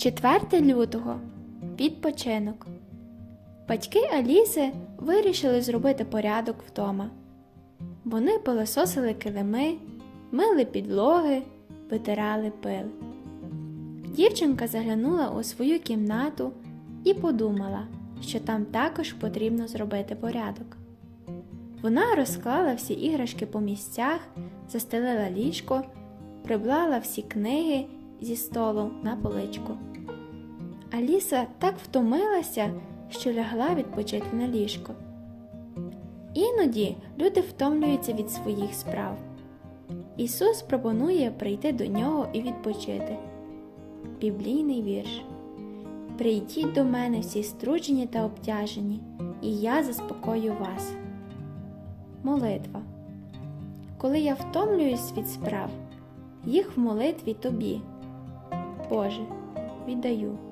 4 лютого відпочинок. Батьки Аліси вирішили зробити порядок вдома. Вони пилососили килими, мили підлоги, витирали пил. Дівчинка заглянула у свою кімнату і подумала, що там також потрібно зробити порядок. Вона розклала всі іграшки по місцях, застелила ліжко, приблала всі книги зі столу на поличку. Аліса так втомилася, що лягла відпочити на ліжко. Іноді люди втомлюються від своїх справ. Ісус пропонує прийти до нього і відпочити. Біблійний вірш. Прийдіть до мене всі струджені та обтяжені, і я заспокою вас. Молитва. Коли я втомлююсь від справ, їх в молитві тобі. Boja, Vidayu.